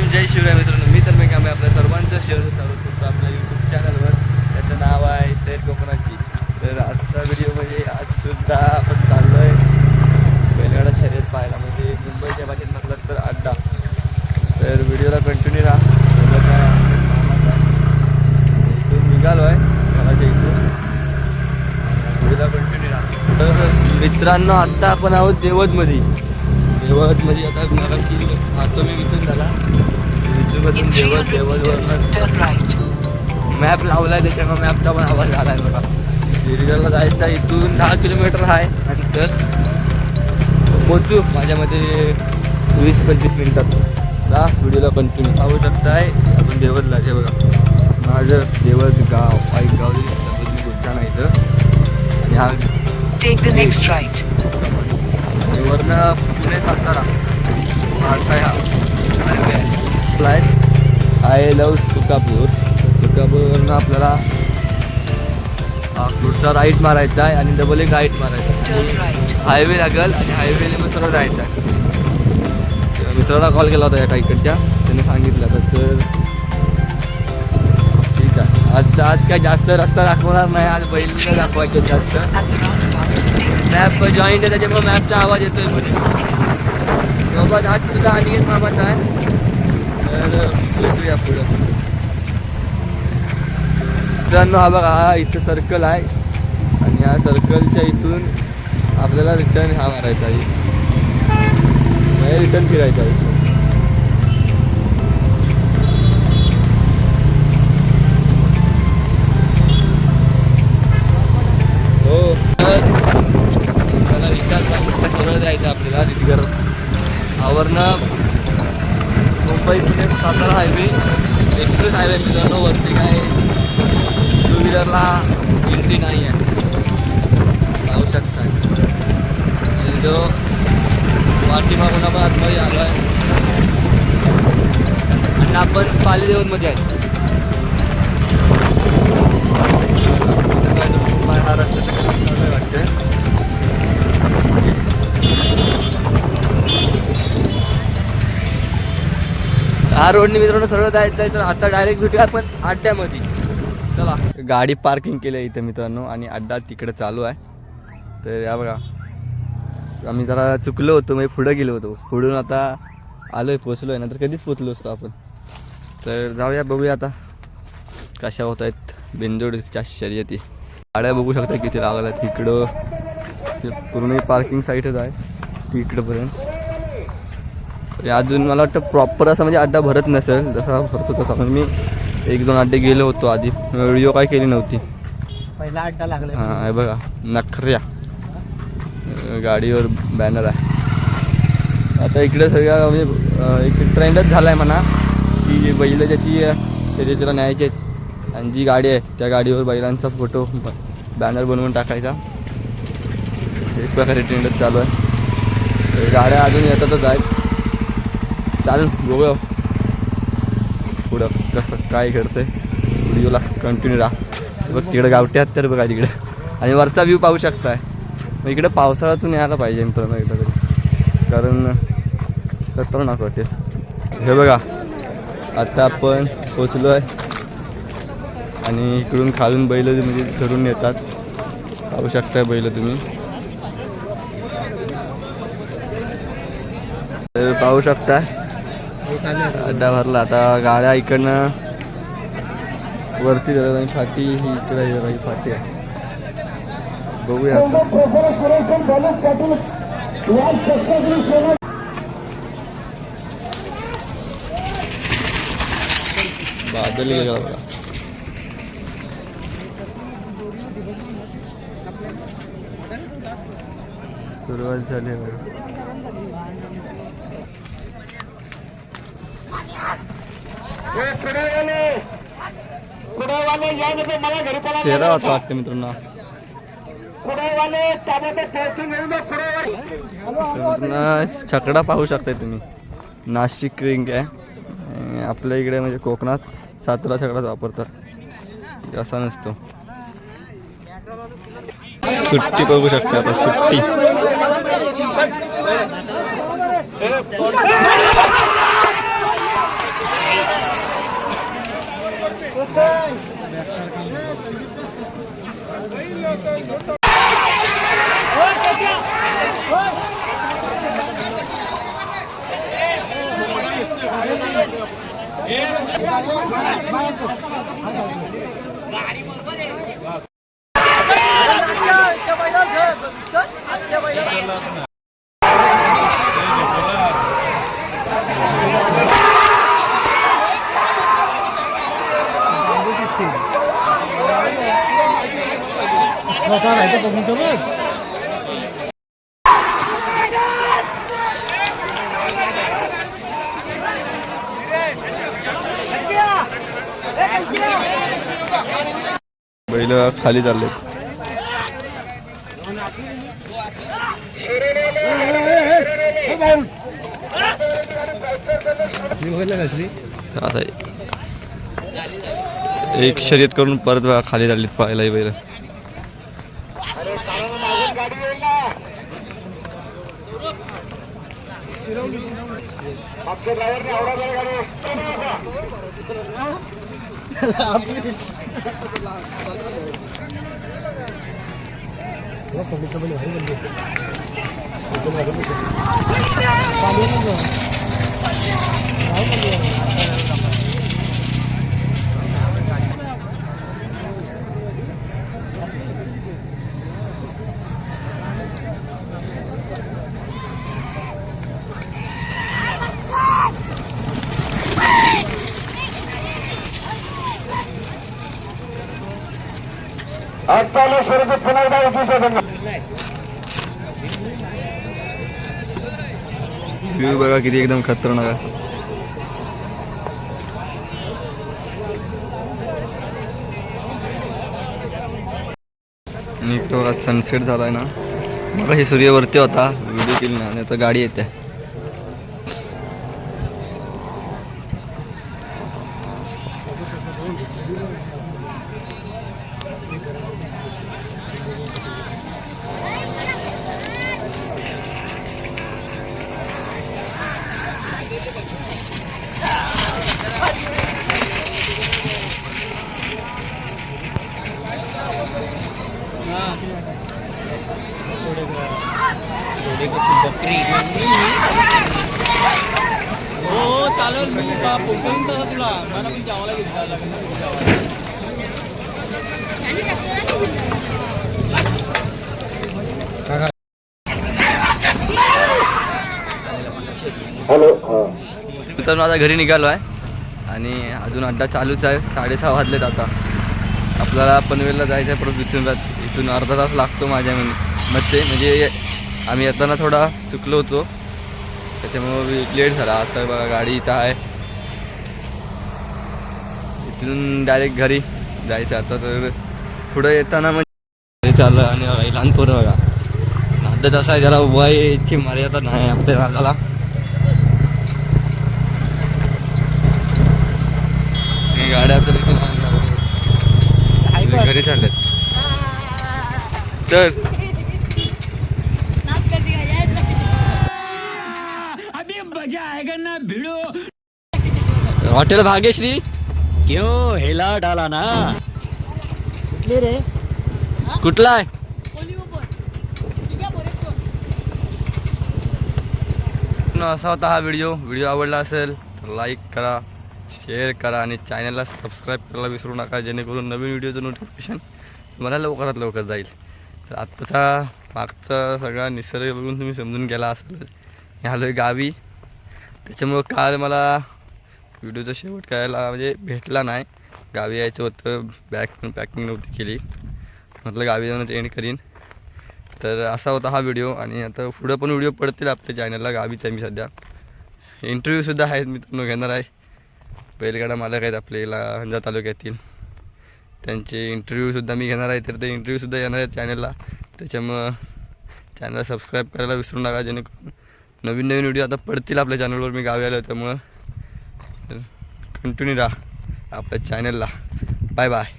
भीम जय शिवराय मित्रांनो. मी तर मी काम आपल्या सर्वांचं शेअर चालू करतो आपल्या यूट्यूब चॅनलवर त्याचं नाव आहे सैर कोकणाची. तर आजचा व्हिडिओ म्हणजे आज सुद्धा आपण चाललो आहे बैलगाडा शर्यत पाहायला. म्हणजे मुंबईच्या भाषेत म्हटलं तर अड्डा. तर व्हिडिओला कंटिन्यू राहा. इथून निघालो आहे घराच्या इथून. व्हिडिओला कंटिन्यू राहा. तर मित्रांनो आत्ता आपण आहोत देवदमध्ये देवतमध्ये आता मगाशी आतो मी विचून झाला. विचूमधून In देवत 300 meters, देवत turn right. मॅप लावलाय त्याच्यामुळे मॅपचा पण आवाज आलाय बघा. गिरगावला जायचा इथून दहा किलोमीटर आहे. नंतर पोचू माझ्यामध्ये वीस पंचवीस मिनिटात. जा व्हिडिओला कंटिन्यू पाहू शकताय आपण देवतला हे बघा. माझं देवत गाव वाईट गाव गुच्छा नाही इथं. आणि हा Take the next right. वरनं पुणे सातारा हा आहे फ्लाय आय लव सुकापूर. सुकापूरवरनं आपल्याला पुढचा राईट मारायचा आहे आणि डबल एक राईट मारायचा. हायवे लागल आणि हायवेने मग सरळ जायचं आहे. तर मित्राला कॉल केला होता एका इकडच्या त्याने सांगितलं तर तर ठीक आहे. आज आज काय जास्त रस्ता दाखवणार नाही आज बैल दाखवायचे जास्त. मॅप जॉईंट आहे त्याच्यामुळे मॅपचा आवाज येतोय पुढे सोबत आज सुद्धा अनिकेत मामाचा आहे तर भेटूया पुढं मित्रांनो हा बघा हा इथं सर्कल आहे. आणि या सर्कलच्या इथून आपल्याला रिटर्न हा मारायचा आहे. रिटर्न फिरायचा आहे. एक्सप्रेस मित्रांनो वरती काय टू व्हीलरला एंट्री नाही आहे. पाहू शकता. आणि जो पाठीमागून आपण आतमध्ये आलो आहे आणि आपण पालीदेवनमध्ये आहे. महाराष्ट्राचं वाटतं हा रोडने मित्रांनो सरळ जायचं आहे तर आता डायरेक्ट भेटूया आपण अड्ड्यामध्ये चला. गाडी पार्किंग केली आहे इथं मित्रांनो आणि अड्डा तिकडे चालू आहे. तर या बघा. आम्ही जरा चुकलो होतो म्हणजे पुढं गेलो होतो. पुढून आता आलो आहे पोचलो आहे नंतर कधीच पोचलो असतो आपण. तर जाऊया बघूया आता कशा होत आहेत बिंदोडच्या शर्यती. गाड्या बघू शकता किती लागल्या तिकडं पूर्ण पार्किंग साईटच आहे तिकडंपर्यंत अजून मला वाटतं प्रॉपर असं म्हणजे अड्डा भरत नसेल जसा भरतो तसा. म्हणजे मी एक दोन अड्डे गेलो होतो आधी. व्हिडिओ काय केली नव्हती. पहिला अड्डा लागला. हां हे बघा नखऱ्या. गाडीवर बॅनर आहे. आता इकडे सगळ्या म्हणजे एक ट्रेंडच झाला आहे म्हणा की बैल ज्याची शर्यतीला न्यायची आहेत आणि जी गाडी आहे त्या गाडीवर बैलांचा फोटो बॅनर बनवून टाकायचा. एक प्रकारे ट्रेंडच चालू आहे. गाड्या अजून येतातच आहेत. चालेल बघूया. पुढं कसं काय घडतंय. व्हिडिओला कंटिन्यू राहा. बघ तिकडे गावठी हत्यार बघा तिकडे. आणि वरचा व्ह्यू पाहू शकताय. मग इकडे पावसाळ्यातून यायला पाहिजे मित्रांनो एकदा तरी. कारण खतरनाक वाटेल हे बघा. आता आपण पोचलो आहे आणि इकडून खालून बैल म्हणजे चढून येतात. पाहू शकताय बैल तुम्ही. पाहू शकताय. अड्डा भरला आता गाड्या इकडनं वरती जातात आणि फाटी ही इकडे आहे ही फाटी आहे. बघूया आता. बादल वेगळा बघा. सुरुवात झाली बघा. तेरा वाटतं वाटतं मित्रांनो. मित्रांनो, छकडा पाहू शकताय तुम्ही. नाशिक रिंग आहे. आपल्या इकडे म्हणजे कोकणात सातारा छकडाच वापरतात. असा नसतो. सुट्टी बघू शकता आता सुट्टी. ગાડી બોલ स्वतः राहायचं बघून तर बघ बैल खाली चालले. एक शर्यत करून परत खाली चाललीत पाहायला बैल. गाडी येईल ना मागच्या ड्रायव्हरने आवडा झाली गाडी. आजकाल शर्यतीत पुन्हा एकदा यशस्वी व्ह्यू बघा किती एकदम खतरनाक आहे. आणि बघा सनसेट झालाय ना. मला हे सूर्यवरती होता. व्हिडिओ केली ना नाही तर गाडी येते. हॅलो तर माझा घरी निघालो आहे आणि अजून अड्डा चालूच आहे. साडेसहा वाजलेत आता. आपल्याला पनवेलला जायचं आहे परत इथून इथून अर्धा तास लागतो माझ्या म्हण- मते म्हणजे आम्ही येताना थोडा चुकलो होतो. त्याच्यामुळं लेट झाला. आता बघा गाडी इथं आहे. इथून डायरेक्ट घरी जायचं आता तर पुढं येताना म्हणजे चाललं आणि बघा, हे लहान पोरं बघा. नादत असं आहे जरा वयाची मर्यादा नाही आपल्या नादाला. हे गाड्या तर. घरी चालल्यात तर हॉटेल भाग्यश्री। क्यों हिला डाला ना? कुठली रे। कुठला आहे? न असा होता हा व्हिडिओ व्हिडिओ आवडला असेल तर लाईक करा शेअर करा आणि चॅनलला सबस्क्राईब करायला विसरू नका जेणेकरून नवीन व्हिडिओचं नोटिफिकेशन तुम्हाला लवकरात लवकर जाईल. तर आत्ताचा मागचा सगळा निसर्ग बघून तुम्ही समजून गेला असेल. मी आलो आहे गावी. त्याच्यामुळं काल मला व्हिडिओचा शेवट करायला म्हणजे भेटला नाही. गावी यायचं होतं बॅग पण पॅकिंग नव्हती केली. म्हटलं गावी जाऊनच एंड करीन. तर असा होता हा व्हिडिओ आणि आता पुढं पण व्हिडिओ पडतील आपल्या चॅनलला गावीच आहे मी सध्या. इंटरव्ह्यूसुद्धा आहेत मी तुम्ही घेणार आहे. बैलगाडा मालक आहेत आपल्याला हंजा तालुक्यातील. त्यांचे इंटरव्ह्यूसुद्धा मी घेणार आहे तर ते इंटरव्ह्यूसुद्धा येणार आहेत चॅनलला त्याच्यामुळं चॅनल सबस्क्राईब करायला विसरू नका जेणेकरून नवीन नवीन व्हिडिओ आता पडतील आपल्या चॅनलवर मी गावी आलो त्यामुळं. तर कंटिन्यू राहा आपल्या चॅनलला बाय बाय